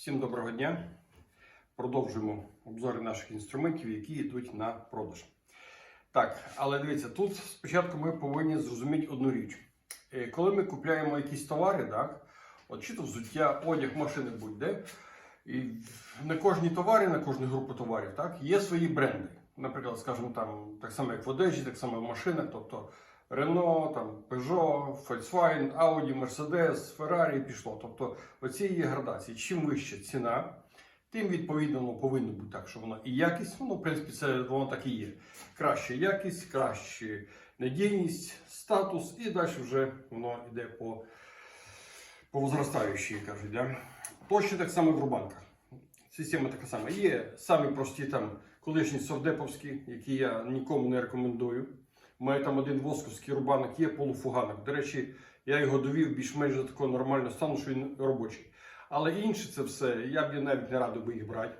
Всім доброго дня. Продовжуємо обзори наших інструментів, які йдуть на продаж. Так, але дивіться, тут спочатку ми повинні зрозуміти одну річ. Е, Коли ми купуємо якісь товари, так, от чи то взуття, одяг, машини будь-де, і на кожні товари, на кожну групу товарів, так, є свої бренди. Наприклад, скажімо, там, так само як в одежі, так само в машинах, тобто Renault, там, Peugeot, Volkswagen, Audi, Mercedes, Ferrari пішло. Тобто оці є градації. Чим вища ціна, тим відповідно воно повинно бути так, що воно і якість, воно, в принципі, це воно так і є. Краща якість, краща надійність, статус, і далі вже воно йде по, по возростаючій, кажуть. Да? Точно так само в рубанках. Система така сама. Є самі прості там колишні совдеповські, які я нікому не рекомендую. У мене там один восковський рубанок є полуфуганок. До речі, я його довів більш-менш до такого нормального стану, що він робочий. Але інше це все, я б навіть не радив би їх брати.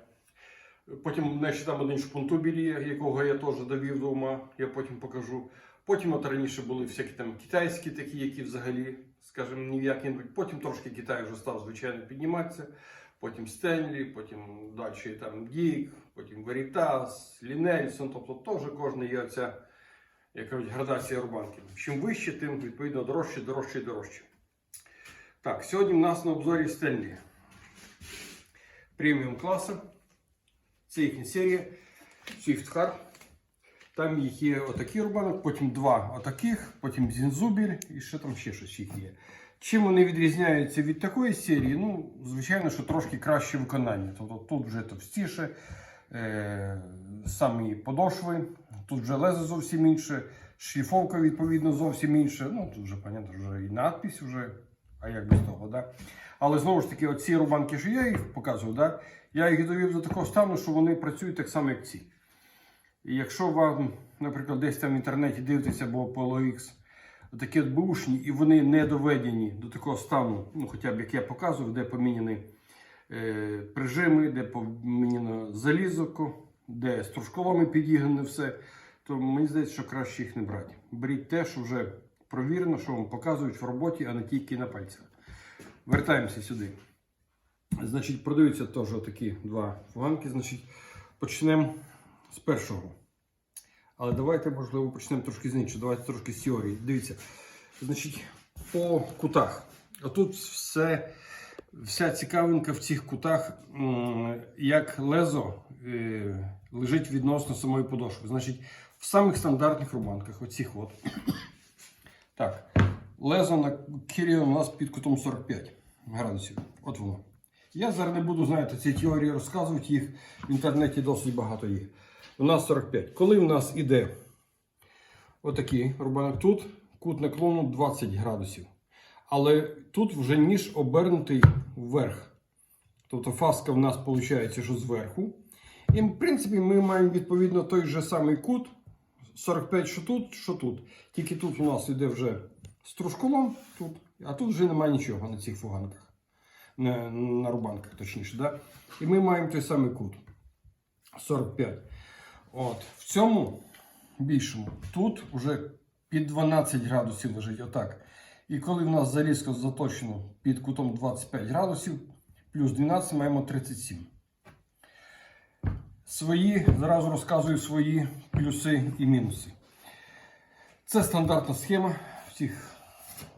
Потім мене ще там один шпунтубіль є, якого я теж довів вдома, я потім покажу. Потім от раніше були всякі там китайські такі, які взагалі, скажімо, ні в як не йдуть. Потім трошки Китай вже став, звичайно, підніматися. Потім Стенлі, потім далі там Дік, потім Veritas, Лінельсон. Тобто теж кожна є оця, як кажуть, градація рубанків. Чим вище, тим відповідно дорожче, дорожче і дорожче. Так, сьогодні в нас на обзорі Стенлі. Преміум класу. Це їхня серія Swift Car. Там їх є отакий рубанок, потім два отаких, потім зінзубіль і ще там ще щось їх є. Чим вони відрізняються від такої серії? Ну, звичайно, що трошки краще виконання. Тобто тут вже товстіше, е, самі подошви, тут вже лезо зовсім інше, шліфовка відповідно зовсім інша. Ну, тут вже, понятно, вже і надпись вже, а як без того, да? Але знову ж таки, оці рубанки, що я їх показував, да? я їх довів до такого стану, що вони працюють так само, як ці. І якщо вам, наприклад, десь там в інтернеті дивитеся або по LOX, такі от бушні, і вони не доведені до такого стану, ну хоча б як я показував, де поміняні е, прижими, де поміняно залізоко, де стружколами підігнане все, то мені здається, що краще їх не брати. Беріть те, що вже провірено, що вам показують в роботі, а не тільки на пальцях. Вертаємося сюди. Значить, продаються теж такі два фуганки. Значить, почнемо з першого. Але давайте, можливо, почнемо трошки з іншого. Давайте трошки з теорії. Дивіться, значить, по кутах. Отут все, вся цікавинка в цих кутах, як лезо е, лежить відносно самої подошви. Значить, в самих стандартних рубанках, оцих от. Так, лезо на кірі у нас під кутом 45 градусів. От воно. Я зараз не буду, знаєте, ці теорії розказувати, їх в інтернеті досить багато є. У нас 45. Коли в нас іде отакий рубанок, тут кут наклону 20 градусів. Але тут вже ніж обернутий вверх. Тобто фаска в нас виходить, що зверху. І в принципі ми маємо відповідно той же самий кут. 45, що тут, що тут. Тільки тут у нас йде вже стружколом, тут, а тут вже немає нічого на цих фуганках. На, на рубанках, точніше. Да? І ми маємо той самий кут. 45. От. В цьому більшому тут вже під 12 градусів лежить отак. І коли в нас залізка заточено під кутом 25 градусів, плюс 12 маємо 37. Свої, зразу розказую свої плюси і мінуси. Це стандартна схема в цих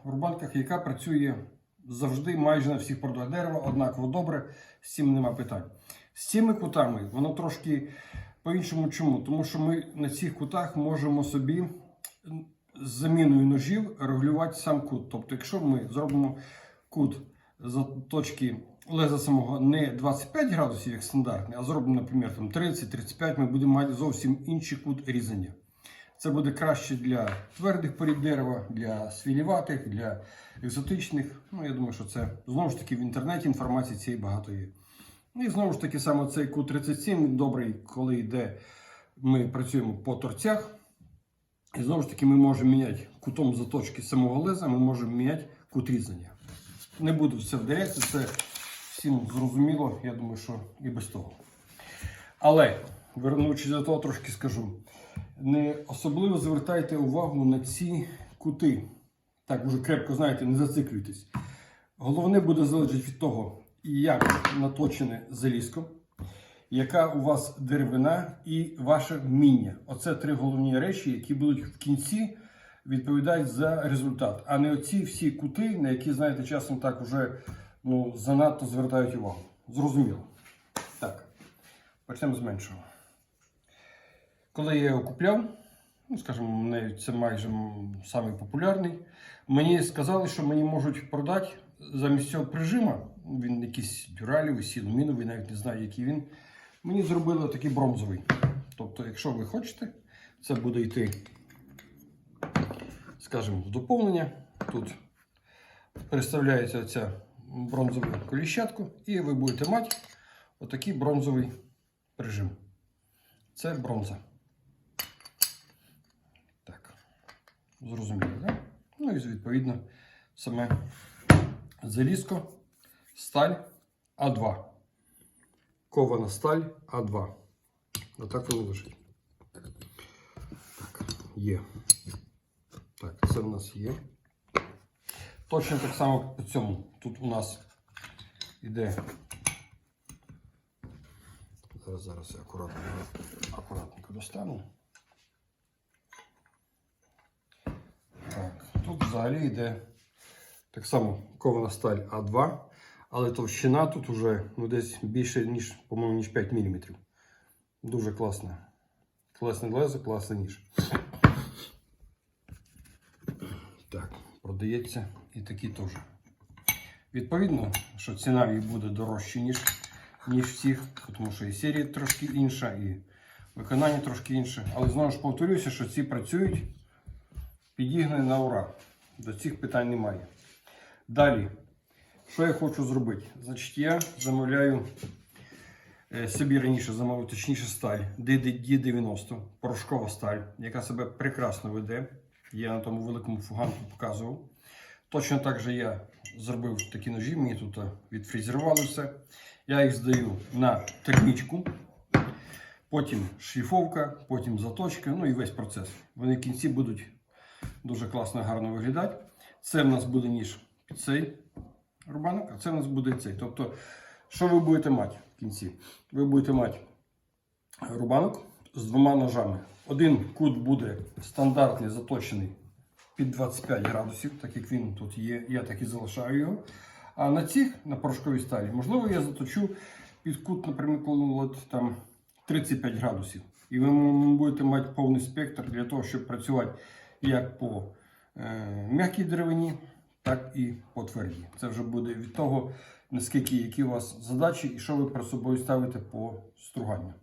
рубанках, яка працює завжди майже на всіх продуктах дерева, однаково добре, з цим нема питань. З цими кутами воно трошки по-іншому чому? Тому що ми на цих кутах можемо собі з заміною ножів регулювати сам кут. Тобто, якщо ми зробимо кут з точки леза самого не 25 градусів, як стандартний, а зробимо, наприклад, там 30-35, ми будемо мати зовсім інший кут різання. Це буде краще для твердих порід дерева, для свіліватих, для екзотичних. Ну, я думаю, що це знову ж таки в інтернеті інформації цієї багато є. Ну, І знову ж таки, саме цей кут 37 він добрий, коли йде, ми працюємо по торцях. І знову ж таки, ми можемо міняти кутом заточки самого леза, ми можемо міняти кут різання. Не буду все вдається, це всім зрозуміло, я думаю, що і без того. Але, вернувшись до того, трошки скажу. Не особливо звертайте увагу на ці кути. Так, уже крепко знаєте, не зациклюйтесь. Головне буде залежати від того, як наточене залізко, яка у вас деревина і ваше вміння. Оце три головні речі, які будуть в кінці відповідати за результат, а не оці всі кути, на які, знаєте, часом так уже ну, занадто звертають увагу. Зрозуміло. Так, почнемо з меншого. Коли я його купляв, ну, скажімо, це майже самий популярний, мені сказали, що мені можуть продати замість цього прижима, він якийсь дюралівий, сілуміновий, навіть не знаю, який він. Мені зробили такий бронзовий. Тобто, якщо ви хочете, це буде йти, скажімо, в доповнення. Тут переставляється оця бронзова коліщатку, і ви будете мати отакий бронзовий прижим. Це бронза. Так. Зрозуміло, так? Ну і відповідно саме залізко, сталь А2. Кована сталь А2. Отак воно лежить. Так, є. Так, це в нас є. Точно так само по цьому. Тут у нас іде. Зараз, зараз я акуратно, акуратненько достану. Так, тут взагалі йде так само кована сталь А2, але товщина тут вже ну, десь більше, ніж, по-моєму, ніж 5 мм. Дуже класна. Класне лезо, класний ніж. Так, продається і такі теж. Відповідно, що ціна їх буде дорожча, ніж, ніж всіх, тому що і серія трошки інша, і виконання трошки інше. Але знову ж повторюся, що ці працюють підігнані на ура. До цих питань немає. Далі, що я хочу зробити? Значить, я замовляю е, собі раніше замовив точніше сталь DD90, порошкова сталь, яка себе прекрасно веде. Я на тому великому фуганку показував. Точно так же я зробив такі ножі, мені тут е, відфрезерували все. Я їх здаю на термічку, потім шліфовка, потім заточка, ну і весь процес. Вони в кінці будуть дуже класно гарно виглядати. Це в нас буде ніж під цей рубанок, а це в нас буде цей. Тобто, що ви будете мати в кінці? Ви будете мати рубанок з двома ножами. Один кут буде стандартний, заточений під 25 градусів, так як він тут є, я так і залишаю його. А на цих, на порошковій сталі, можливо, я заточу під кут, наприклад, там 35 градусів. І ви будете мати повний спектр для того, щоб працювати як по е, м'якій деревині, так і по твердій. Це вже буде від того, наскільки які у вас задачі і що ви перед собою ставите по струганню.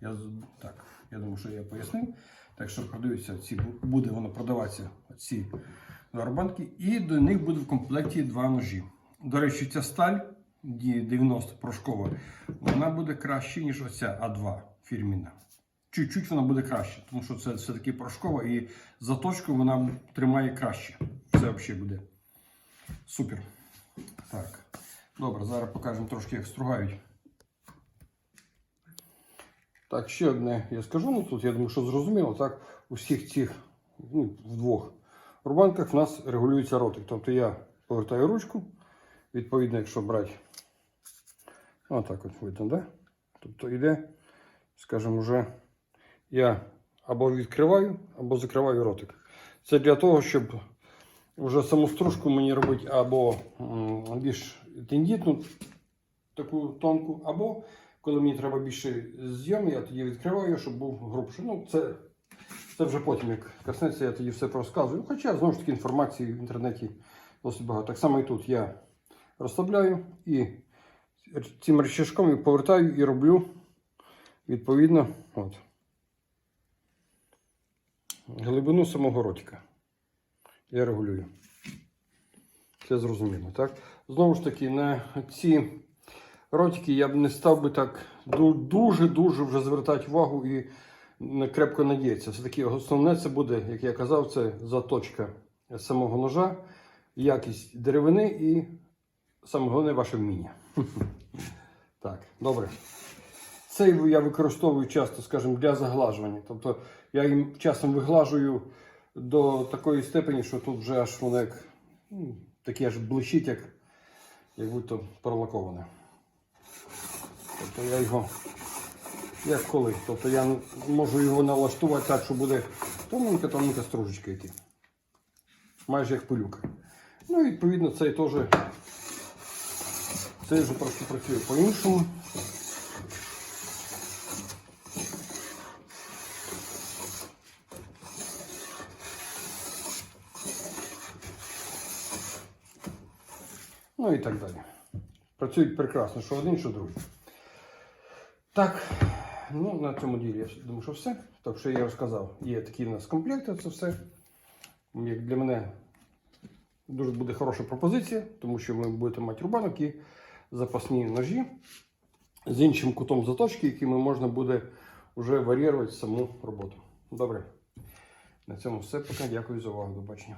Я, так, я думаю, що я пояснив. Так що продаються ці, буде воно продаватися ці два і до них буде в комплекті два ножі. До речі, ця сталь 90 порошкова, вона буде краще, ніж оця А2 фірміна. Чуть-чуть вона буде краще, тому що це все-таки порошкова і заточку вона тримає краще. Це взагалі буде супер. Так. Добре, зараз покажемо трошки, як стругають. Так, ще одне я скажу, ну тут я думаю, що зрозуміло, так, у всіх цих ну, в двох рубанках в нас регулюється ротик. Тобто я повертаю ручку, відповідно, якщо брати, отак от видно, да? Тобто йде, скажімо, вже я або відкриваю, або закриваю ротик. Це для того, щоб вже саму стружку мені робити або більш тендітну, таку тонку, або коли мені треба більше зйом, я тоді відкриваю, щоб був грубший. Ну, це, це вже потім, як коснеться, я тоді все розказую. Хоча, знову ж таки, інформації в інтернеті досить багато. Так само і тут я розслабляю і цим речашком повертаю і роблю відповідно от, глибину самого ротика. Я регулюю. Це зрозуміло, так? Знову ж таки, на ці ротики я б не став би так дуже-дуже вже звертати увагу і крепко надіятися. Все-таки основне це буде, як я казав, це заточка самого ножа, якість деревини і саме головне ваше вміння. Так, добре. Цей я використовую часто, скажімо, для заглажування. Тобто я їм часом виглажую до такої степені, що тут вже аж воно як ну, аж блищить, як, як будто пролаковане. Тобто я його як коли. Тобто я можу його налаштувати так, що буде тоненька-тоненька стружечка йти. Майже як пилюка. Ну і відповідно цей теж цей вже трошки працює по-іншому. Ну і так далі. Працюють прекрасно, що один, що другий. Так, ну на цьому ділі я думаю, що все. Так що я розказав, є такі в нас комплекти, це все. Як для мене дуже буде хороша пропозиція, тому що ви будете мати рубанок і запасні ножі з іншим кутом заточки, якими можна буде вже варіювати саму роботу. Добре. На цьому все. Пока. Дякую за увагу. До бачення.